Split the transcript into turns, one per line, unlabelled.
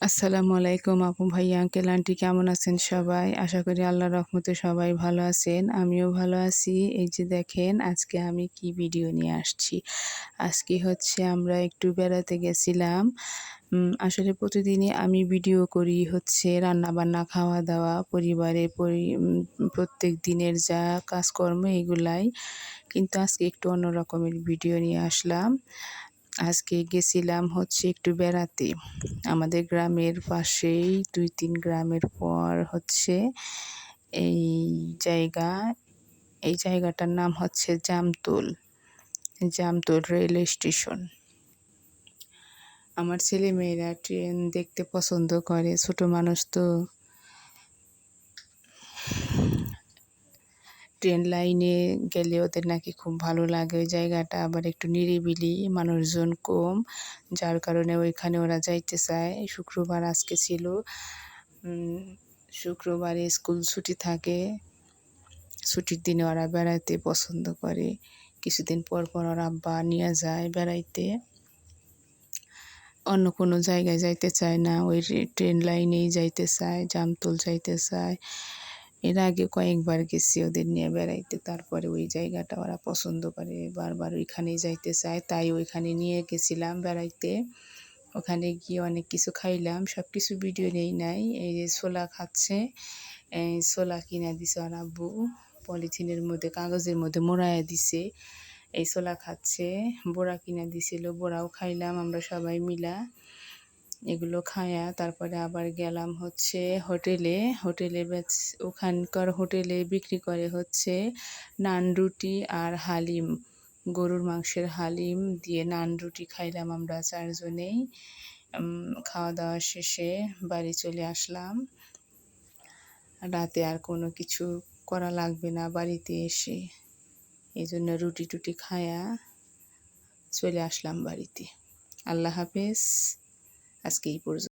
আসসালামু আলাইকুম আপু ভাইয়া, আঙ্কেল, আন্টি, কেমন আছেন সবাই? আশা করি আল্লাহ রহমতে সবাই ভালো আছেন, আমিও ভালো আছি। এই যে দেখেন, আজকে আমি কি ভিডিও নিয়ে আসছি? আজকে হচ্ছে আমরা একটু বেড়াতে গেছিলাম। আসলে প্রতিদিনই আমি ভিডিও করি হচ্ছে রান্না বান্না খাওয়া দাওয়া পরিবারে পরি প্রত্যেক দিনের যা কাজকর্ম এগুলাই। কিন্তু আজকে একটু অন্য রকমের ভিডিও নিয়ে আসলাম। আজকে গেছিলাম হচ্ছে একটু বেড়াতে। আমাদের গ্রামের পাশেই দুই, তিন গ্রামের পর হচ্ছে এই জায়গা, এই জায়গাটার নাম হচ্ছে জামতুল জামতুল রেল স্টেশন। আমার ছেলে মেয়েরা ট্রেন দেখতে পছন্দ করে, ছোট মানুষ তো ট্রেন লাইনে গেলে ওদের নাকি খুব ভালো লাগে ওই জায়গাটা। আবার একটু নিরিবিলি, মানুষজন কম, যার কারণে ওইখানে ওরা যাইতে চায়। শুক্রবার আজকে ছিল। শুক্রবারে স্কুল ছুটি থাকে। ছুটির দিনে ওরা বেড়াইতে পছন্দ করে। কিছুদিন পর পর ওরা আব্বা নিয়ে যায় বেড়াইতে। অন্য কোনো জায়গায় যাইতে চায় না। ওই ট্রেন লাইনেই যাইতে চায়, জামতল যাইতে চায়। এর আগে কয়েকবার গেছি ওদের নিয়ে বেড়াইতে, তারপরে ওই জায়গাটা ওরা পছন্দ করে, বারবার ওইখানেই যাইতে চায়, তাই ওইখানে নিয়ে গেছিলাম বেড়াইতে। ওখানে গিয়ে অনেক কিছু খাইলাম সব কিছু ভিডিও নেই, নাই। এই যে ছোলা খাচ্ছে, এই ছোলা কিনা দিছে ওর আব্বু, পলিথিনের মধ্যে, কাগজের মধ্যে মোড়াইয়া দিছে। এই ছোলা খাচ্ছে, বোড়া কিনা দিছিল, বোড়াও খাইলাম আমরা সবাই মিলা। এগুলো খায়া তারপরে আবার গেলাম হচ্ছে হোটেলে। হোটেলে বেচ ওখানকার হোটেলে বিক্রি করে হচ্ছে নান রুটি আর হালিম, গরুর মাংসের হালিম দিয়ে নান রুটি খাইলাম আমরা চারজনেই। খাওয়া দাওয়া শেষে বাড়ি চলে আসলাম। রাতে আর কোনো কিছু করা লাগবে না বাড়িতে এসে। এই জন্য রুটি টুটি খায়া চলে আসলাম বাড়িতে। আল্লাহ হাফেজ। আজকে এই পর্যন্ত